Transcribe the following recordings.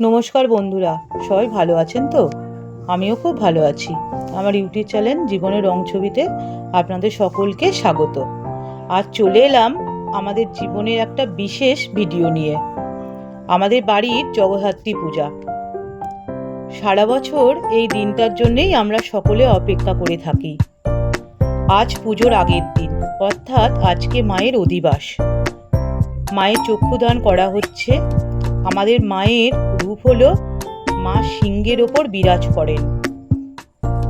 নমস্কার বন্ধুরা, সবাই ভালো আছেন তো? আমিও খুব ভালো আছি। আমার ইউটিউব চ্যানেল জীবনের রং ছবিতে আপনাদের সকলকে স্বাগত। আজ চলে এলাম আমাদের জীবনের একটা বিশেষ ভিডিও নিয়ে। আমাদের বাড়ির জগদ্ধাত্রী পূজা। সারা বছর এই দিনটার জন্যেই আমরা সকলে অপেক্ষা করে থাকি। আজ পুজোর আগের দিন, অর্থাৎ আজকে মায়ের অধিবাস। মায়ের চক্ষুদান করা হচ্ছে আমাদের মায়ের রূপ হলো মা সিংহের ওপর বিরাজ করেন।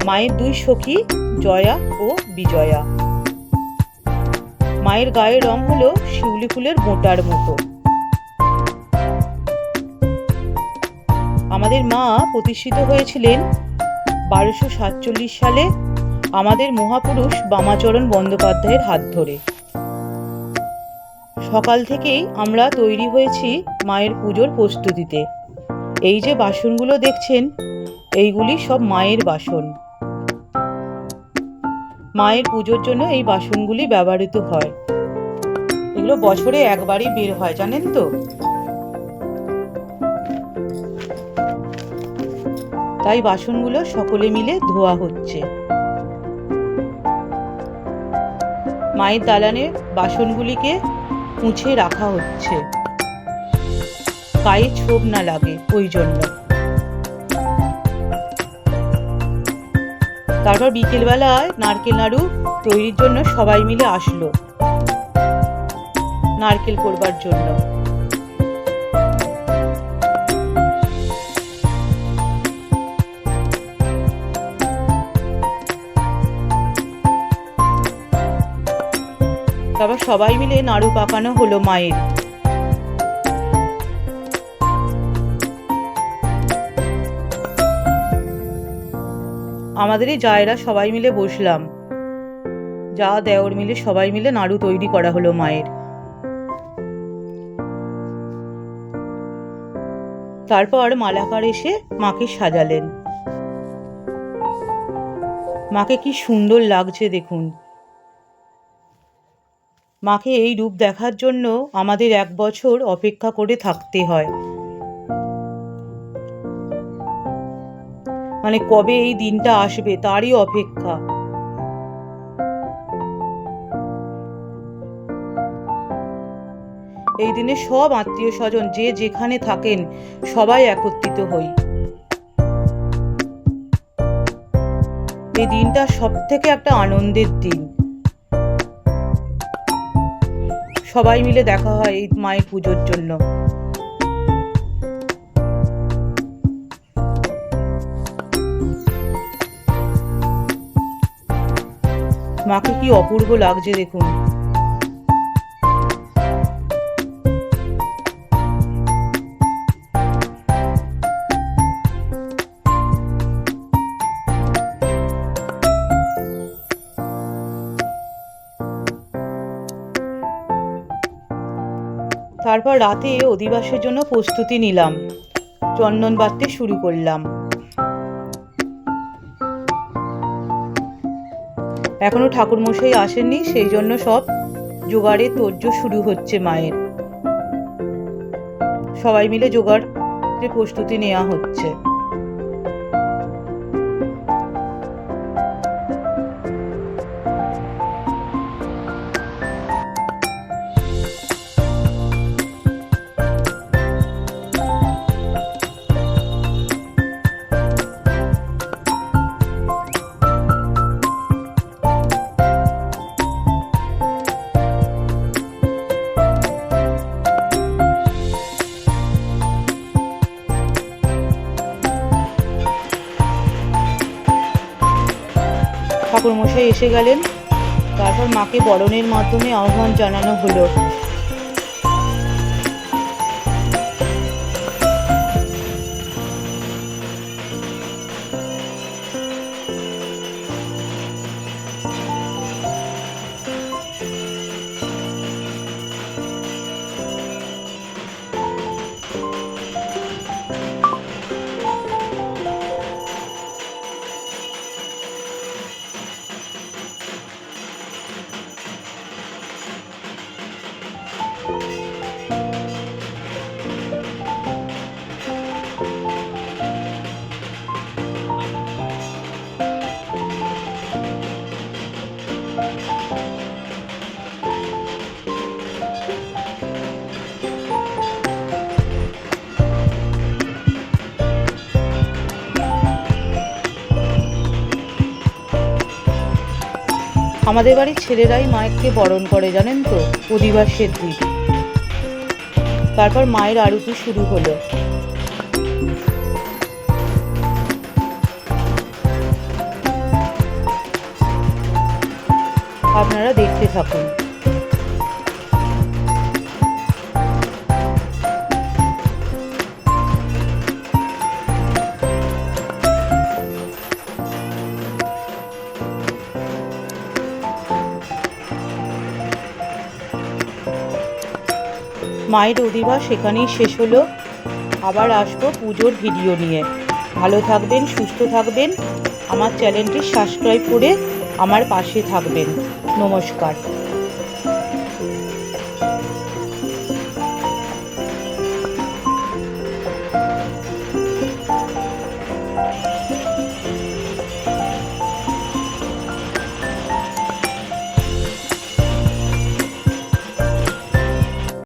মায়ের দুই সখী জয়া ও বিজয়া। মায়ের গায়ের রং হলো শিউলি ফুলের মোটার মতো। আমাদের মা প্রতিষ্ঠিত হয়েছিলেন বারোশো সাতচল্লিশ সালে। আমাদের মহাপুরুষ বামাচরণ বন্দ্যোপাধ্যায়ের হাত ধরে। সকাল থেকেই আমরা তৈরি হয়েছি মায়ের পুজোর প্রস্তুতিতে। এই যে বাসনগুলো দেখছেন, এইগুলি সব মায়ের বাসন। মায়ের পুজোর জন্য এই বাসনগুলি ব্যবহৃত হয়। এগুলো বছরে একবারই বের হয়, জানেন তো? তাই বাসনগুলো সকলে মিলে ধোয়া হচ্ছে। মায়ের দালানে বাসনগুলিকে মুছে রাখা হচ্ছে। গায়ে ছোপ না লাগে ওই জন্য। তারপর বিকেলবেলায় নারকেল নাড়ু তৈরির জন্য সবাই মিলে আসলো। নারকেল করবার জন্য। তারপর সবাই মিলে নাড়ু পাকানো হলো মায়ের। আমাদের এই জায়রা সবাই মিলে বসলাম। যা দেওর মিলে সবাই মিলে নাড়ু তৈরি করা হলো মায়ের। তারপর মালাকার এসে মাকে সাজালেন। মাকে কি সুন্দর লাগছে দেখুন। মাকে এই রূপ দেখার জন্য আমাদের এক বছর অপেক্ষা করে থাকতে হয়। মানে কবে এই দিনটা আসবে তারই অপেক্ষা। এই দিনে সব আত্মীয় স্বজন যে যেখানে থাকেন সবাই একত্রিত হই। এই দিনটা সব থেকে একটা আনন্দের দিন। সবাই মিলে দেখা হয় এই মায়ের পুজোর জন্য। মাকে কি অপূর্ব লাগছে দেখুন। তারপর রাতে অধিবাসের জন্য প্রস্তুতি নিলাম। চন্দন বাঁধতে শুরু করলাম। এখনও ঠাকুরমশাই আসেননি, সেই জন্য সব জোগাড়ে তোর্য শুরু হচ্ছে মায়ের। সবাই মিলে জোগাড় প্রস্তুতি নেওয়া হচ্ছে। ঠাকুরমশাই এসে গেলেন। তারপর মাকে বরণের মাধ্যমে আহ্বান জানানো হলো। আমাদের বাড়ির ছেলেরাই মায়েরকে বরণ করে, জানেন তো? অধিবাসের দিন তারপর মায়ের আরতি শুরু হলো। আপনারা দেখতে থাকুন। মায়ের অধিবাস সেখানেই শেষ হলো। আবার আসব পুজোর ভিডিও নিয়ে। ভালো থাকবেন, সুস্থ থাকবেন। আমার চ্যানেলটি সাবস্ক্রাইব করে আমার পাশে থাকবেন। নমস্কার।